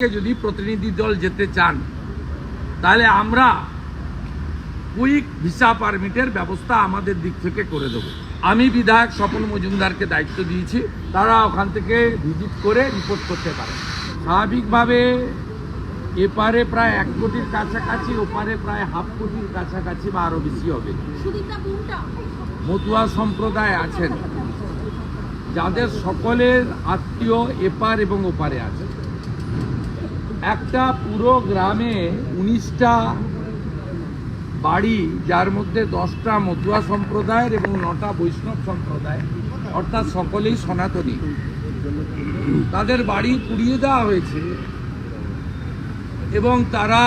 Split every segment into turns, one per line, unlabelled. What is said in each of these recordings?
যদি প্রতিনিধি দল যেতে চান তাহলে আমরা কুইক ভিসা পারমিটের ব্যবস্থা আমাদের দিক থেকে করে দেবো। আমি বিধায়ক স্বপন মজুমদারকে দায়িত্ব দিয়েছি তারা ওখান থেকে ভিজিট করে রিপোর্ট করতে পারে। স্বাভাবিকভাবে এপারে প্রায় এক কোটির কাছাকাছি ওপারে প্রায় হাফ কোটির কাছাকাছি বা আরও বেশি হবে। মতুয়া সম্প্রদায় আছেন। যাদের সকলের আত্মীয় এপার এবং ওপারে আছে। একটা পুরো গ্রামে উনিশটা বাড়ি, যার মধ্যে দশটা মতুয়া সম্প্রদায়ের এবং নটা বৈষ্ণব সম্প্রদায় অর্থাৎ সকলেই সনাতনী। তাদের বাড়ি পুড়িয়ে দেওয়া হয়েছে এবং তারা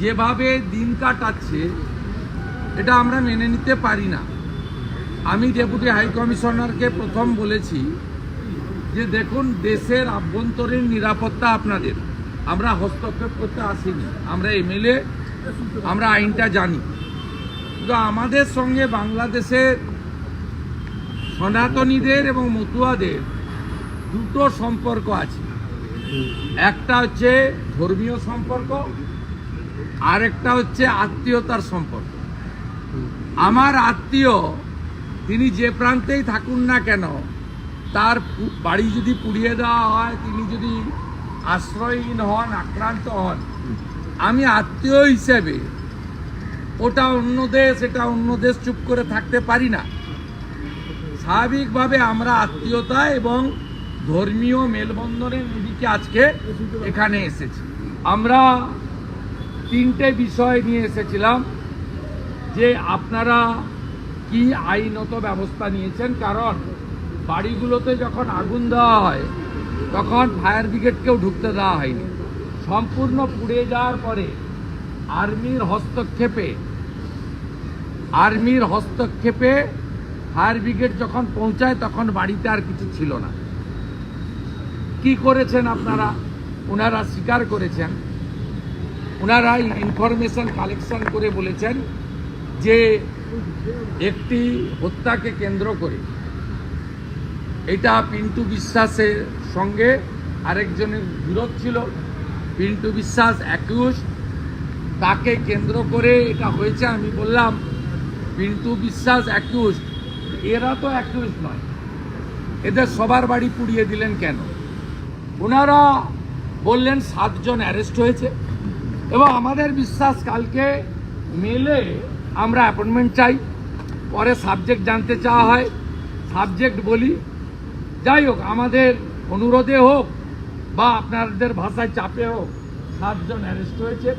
যেভাবে দিন কাটাচ্ছে, এটা আমরা মেনে নিতে পারি না। আমি ডেপুটি হাই কমিশনারকে প্রথম বলেছি যে দেখুন, দেশের আভ্যন্তরীণ নিরাপত্তা আপনাদের। আমরা হস্তক্ষেপ করতে আসিনি। আমরা এমএলএ আমরা আইনটা জানি। কিন্তু আমাদের সঙ্গে বাংলাদেশের সনাতনীদের এবং মতুয়াদের দুটো সম্পর্ক আছে। একটা হচ্ছে ধর্মীয় সম্পর্ক, আরেকটা হচ্ছে আত্মীয়তার সম্পর্ক। আমার আত্মীয়, তিনি যে প্রান্তেই থাকুন না কেন তার বাড়ি যদি পুড়িয়ে দেওয়া হয়, তিনি যদি আশ্রয়হীন হন, আক্রান্ত হন, আমি আত্মীয় হিসেবে ওটা অন্য দেশ, এটা অন্য দেশ চুপ করে থাকতে পারি না। স্বাভাবিকভাবে আমরা আত্মীয়তা এবং ধর্মীয় মেলবন্ধনের নিরিখে আজকে এখানে এসেছি। আমরা তিনটে বিষয় নিয়ে এসেছিলাম, যে আপনারা কি আইনত ব্যবস্থা নিয়েছেন, কারণ বাড়িগুলোতে যখন আগুন দেওয়া হয়, তখন ফায়ার ব্রিগেডকেও ঢুকতে দেওয়া হয়নি। সম্পূর্ণ পুড়ে যাওয়ার পরে আর্মির হস্তক্ষেপে আর্মির হস্তক্ষেপে ফায়ার ব্রিগেড যখন পৌঁছায়, তখন বাড়িতে আর কিছু ছিল না। কি করেছেন আপনারা? ওনারা স্বীকার করেছেন। ওনারা ইনফরমেশন কালেকশন করে বলেছেন যে একটি হত্যাকে কেন্দ্র করে এটা পিন্টু বিশ্বাসের সঙ্গে আরেকজনের বিরোধ ছিল। পিন্টু বিশ্বাস অ্যাকিউজ তাকে কেন্দ্র করে এটা হয়েছে, আমি বললাম, পিন্টু বিশ্বাস অ্যাকিউজ এরা তো অ্যাকিউজ নয়। এদের সবার বাড়ি পুড়িয়ে দিলেন কেন? ওনারা বললেন, সাতজন অ্যারেস্ট হয়েছে। এবং আমাদের বিশ্বাস কালকে মেলে আমরা অ্যাপয়েন্টমেন্ট চাই। পরে সাবজেক্ট জানতে চাওয়া হয়। সাবজেক্ট বলি যাই হোক আমাদের অনুরোধে হোক বা আপনাদের ভাষায় চাপে হোক সাতজন অ্যারেস্ট হয়েছে।